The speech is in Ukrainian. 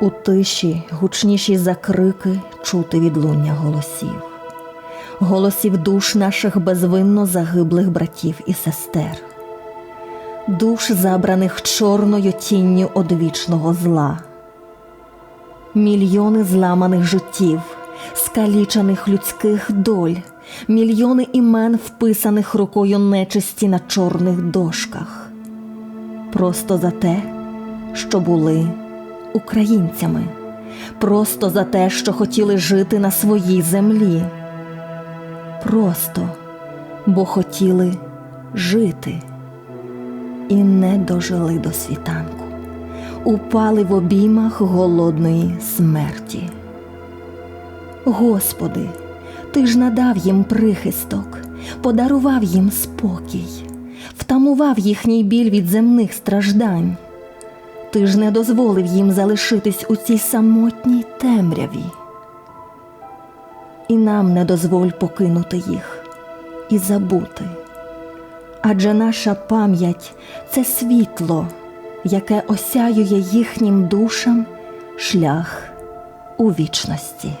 У тиші гучніші за крики чути відлуння голосів, голосів душ наших безвинно загиблих братів і сестер, душ, забраних чорною тінню одвічного зла, мільйони зламаних життів, скалічених людських доль, мільйони імен, вписаних рукою нечисті на чорних дошках, просто за те, що були українцями, просто за те, що хотіли жити на своїй землі. Просто бо хотіли жити і не дожили до світанку, упали в обіймах голодної смерті. Господи, Ти ж надав їм прихисток, подарував їм спокій, втамував їхній біль від земних страждань. Ти ж не дозволив їм залишитись у цій самотній темряві. І нам не дозволь покинути їх і забути. Адже наша пам'ять це світло, яке осяює їхнім душам шлях у вічності.